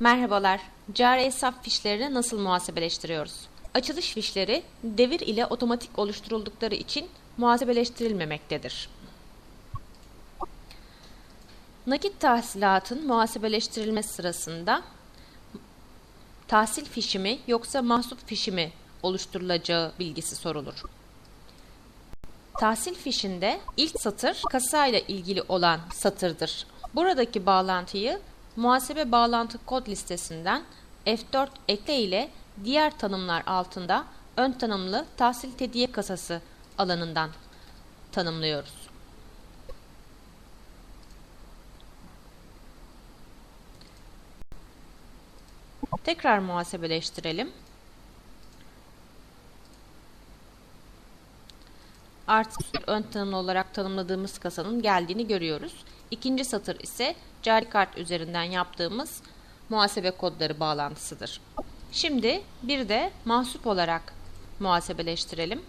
Merhabalar. Cari hesap fişlerini nasıl muhasebeleştiriyoruz? Açılış fişleri devir ile otomatik oluşturuldukları için muhasebeleştirilmemektedir. Nakit tahsilatın muhasebeleştirilmesi sırasında tahsil fişi mi yoksa mahsup fişi mi oluşturulacağı bilgisi sorulur. Tahsil fişinde ilk satır kasa ile ilgili olan satırdır. Buradaki bağlantıyı muhasebe bağlantı kod listesinden F4 ekle ile diğer tanımlar altında ön tanımlı tahsil tediye kasası alanından tanımlıyoruz. Tekrar muhasebeleştirelim. Artık ön tanımlı olarak tanımladığımız kasanın geldiğini görüyoruz. İkinci satır ise cari kart üzerinden yaptığımız muhasebe kodları bağlantısıdır. Şimdi bir de mahsup olarak muhasebeleştirelim.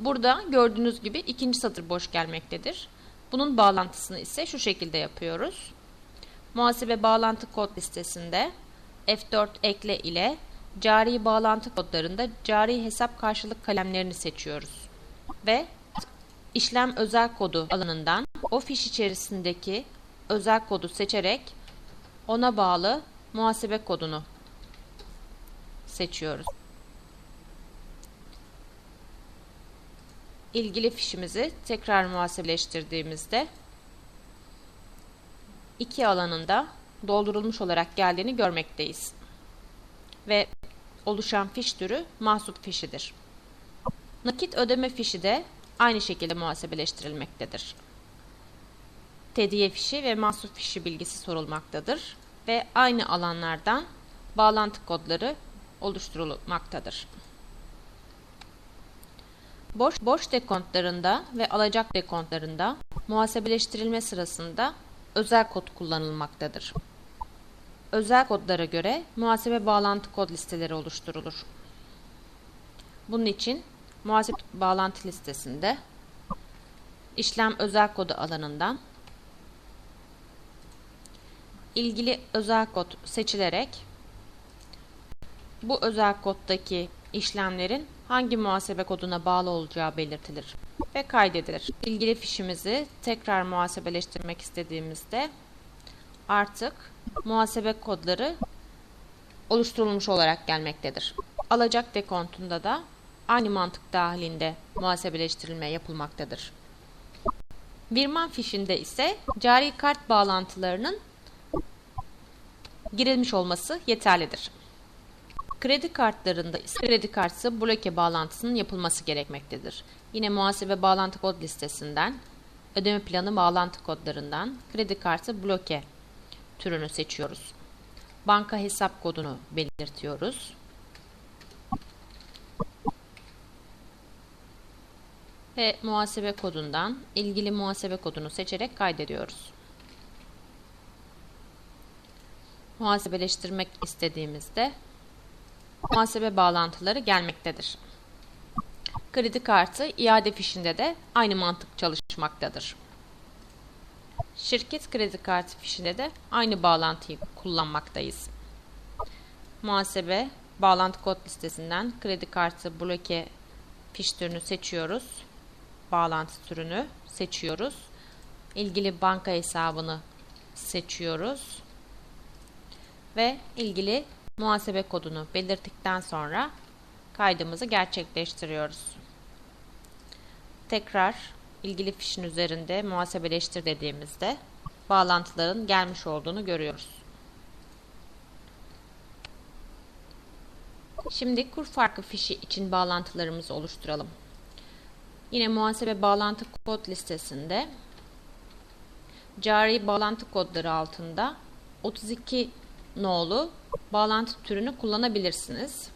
Burada gördüğünüz gibi ikinci satır boş gelmektedir. Bunun bağlantısını ise şu şekilde yapıyoruz. Muhasebe bağlantı kod listesinde F4 ekle ile cari bağlantı kodlarında cari hesap karşılık kalemlerini seçiyoruz. Ve işlem özel kodu alanından o fiş içerisindeki özel kodu seçerek ona bağlı muhasebe kodunu seçiyoruz. ilgili fişimizi tekrar muhasebeleştirdiğimizde iki alanında doldurulmuş olarak geldiğini görmekteyiz. Ve oluşan fiş türü mahsup fişidir. Nakit ödeme fişi de aynı şekilde muhasebeleştirilmektedir. Tediye fişi ve mahsup fişi bilgisi sorulmaktadır ve aynı alanlardan bağlantı kodları oluşturulmaktadır. Boş, boş dekontlarında ve alacak dekontlarında muhasebeleştirilme sırasında özel kod kullanılmaktadır. Özel kodlara göre muhasebe bağlantı kod listeleri oluşturulur. Bunun için muhasebe bağlantı listesinde işlem özel kodu alanından ilgili özel kod seçilerek bu özel koddaki işlemlerin hangi muhasebe koduna bağlı olacağı belirtilir ve kaydedilir. İlgili fişimizi tekrar muhasebeleştirmek istediğimizde artık muhasebe kodları oluşturulmuş olarak gelmektedir. Alacak dekontunda da aynı mantık dahilinde muhasebeleştirilme yapılmaktadır. Birman fişinde ise cari kart bağlantılarının girilmiş olması yeterlidir. Kredi kartlarında ise kredi kartı bloke bağlantısının yapılması gerekmektedir. Yine muhasebe bağlantı kod listesinden ödeme planı bağlantı kodlarından kredi kartı bloke türünü seçiyoruz. Banka hesap kodunu belirtiyoruz. Ve muhasebe kodundan ilgili muhasebe kodunu seçerek kaydediyoruz. Muhasebeleştirmek istediğimizde muhasebe bağlantıları gelmektedir. Kredi kartı iade fişinde de aynı mantık çalışmaktadır. Şirket kredi kartı fişinde de aynı bağlantıyı kullanmaktayız. Muhasebe bağlantı kod listesinden kredi kartı bloke fiş türünü seçiyoruz. Bağlantı türünü seçiyoruz. İlgili banka hesabını seçiyoruz. Ve ilgili muhasebe kodunu belirttikten sonra kaydımızı gerçekleştiriyoruz. Tekrar ilgili fişin üzerinde muhasebeleştir dediğimizde bağlantıların gelmiş olduğunu görüyoruz. Şimdi kur farkı fişi için bağlantılarımızı oluşturalım. Yine muhasebe bağlantı kod listesinde cari bağlantı kodları altında 32 nolu bağlantı türünü kullanabilirsiniz.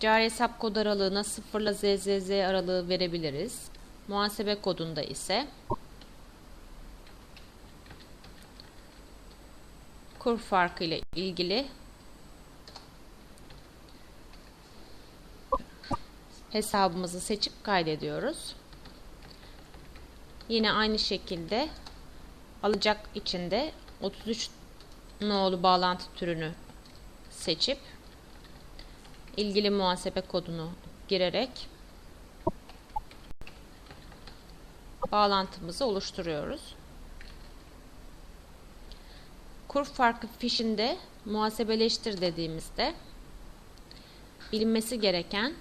Cari hesap kod aralığına 0 ile ZZZ aralığı verebiliriz. Muhasebe kodunda ise kur farkı ile ilgili hesabımızı seçip kaydediyoruz. Yine aynı şekilde alacak içinde 33 nolu bağlantı türünü seçip ilgili muhasebe kodunu girerek bağlantımızı oluşturuyoruz. Kur farkı fişinde muhasebeleştir dediğimizde bilinmesi gereken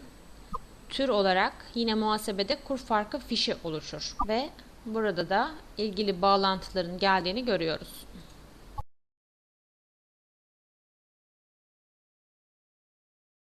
tür olarak yine muhasebede kur farkı fişi oluşur ve burada da ilgili bağlantıların geldiğini görüyoruz.